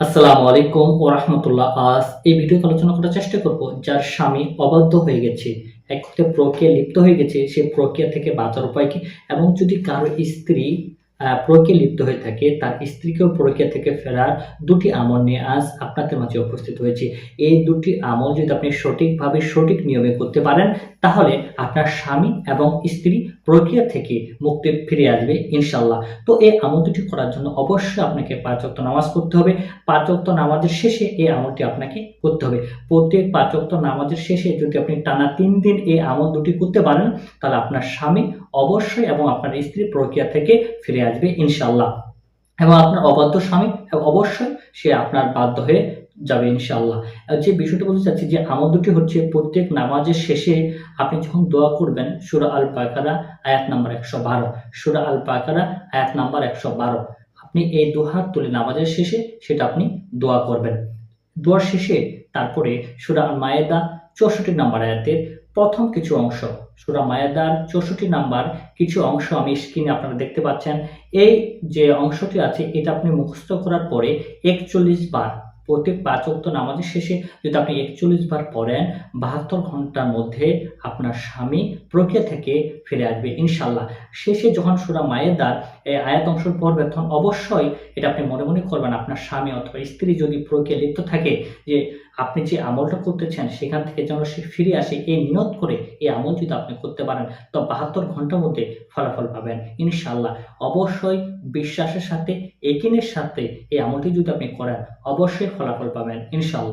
আসসালামু আলাইকুম ও রহমতুল্লাহ। আজ এই ভিডিও আলোচনা করার চেষ্টা করব যার স্বামী অবাধ্য হয়ে গেছে, এক প্রক্রিয়া লিপ্ত হয়ে গেছে, সে প্রক্রিয়া থেকে বাঁচার উপায় কি? এবং যদি কারও স্ত্রী প্রক্রিয়া লিপ্ত হয়ে থাকে, তার স্ত্রীকেও প্রক্রিয়া থেকে ফেরার দুটি আমল নিয়ে আজ আপনাদের মাঝে উপস্থিত হয়েছে। এই দুটি আমল যদি আপনি সঠিকভাবে সঠিক নিয়মে করতে পারেন, তাহলে আপনার স্বামী এবং স্ত্রী প্রক্রিয়া থেকে মুক্তি ফিরে আসবে ইনশাল্লাহ তো এই আমল দুটি করার জন্য অবশ্যই আপনাকে পাঁচ ওয়াক্ত নামাজ পড়তে হবে। পাঁচ ওয়াক্ত নামাজের শেষে এই আমলটি আপনাকে করতে হবে। প্রত্যেক পাঁচ ওয়াক্ত নামাজের শেষে যদি আপনি টানা তিন দিন এই আমল দুটি করতে পারেন, তাহলে আপনার স্বামী অবশ্যই এবং আপনার স্ত্রী প্রক্রিয়া থেকে ফিরে আসবে ইনশাল্লাহ এবং আপনার অবাধ্য স্বামী অবশ্যই সে আপনার বাধ্য হয়ে যাবে ইনশাল্লাহ যে বিষয়টা বলতে চাচ্ছি যে আমল দুটি হচ্ছে প্রত্যেক নামাজের শেষে আপনি যখন দোয়া করবেন, সুরা আল বাকারা আয়াত নাম্বার একশো বারো। সুরা আল বাকারা আয়াত নাম্বার একশো বারো। আপনি এই দোহার তুলে নামাজের শেষে সেটা আপনি দোয়া করবেন। দোয়ার শেষে তারপরে সুরা মায়েদা চৌষট্টি নাম্বার আয়াতের প্রথম কিছু অংশ, সুরা মায়াদার চৌষট্টি নাম্বার কিছু অংশ আমি স্ক্রিনে আপনারা দেখতে পাচ্ছেন। এই যে অংশটি আছে, এটা আপনি মুখস্থ করার পরে একচল্লিশ বার প্রত্যেক পাঁচ ওয়াক্ত নামাজের শেষে যদি আপনি একচল্লিশ বার পড়েন, বাহাত্তর ঘণ্টার মধ্যে আপনার স্বামী প্রক্রিয়া থেকে ফিরে আসবে ইনশাল্লাহ শেষে যখন সুরা মায়েদার আয়াত অংশ পড়বে তখন অবশ্যই এটা আপনি মনে মনে করবেন, আপনার স্বামী অথবা স্ত্রী যদি প্রক্রিয়া লিপ্ত থাকে, যে আপনি যে আমলটা করতেছেন, সেখান থেকে যেন সে ফিরে আসে এই নিয়ত করে এই আমল যদি আপনি করতে পারেন, তো বাহাত্তর ঘণ্টার মধ্যে ফলাফল পাবেন ইনশাল্লাহ অবশ্যই বিশ্বাসের সাথে, একিনের সাথে এই আমলটি যদি আপনি করেন, অবশ্যই ফলাফল পাবেন ইনশাল্লাহ।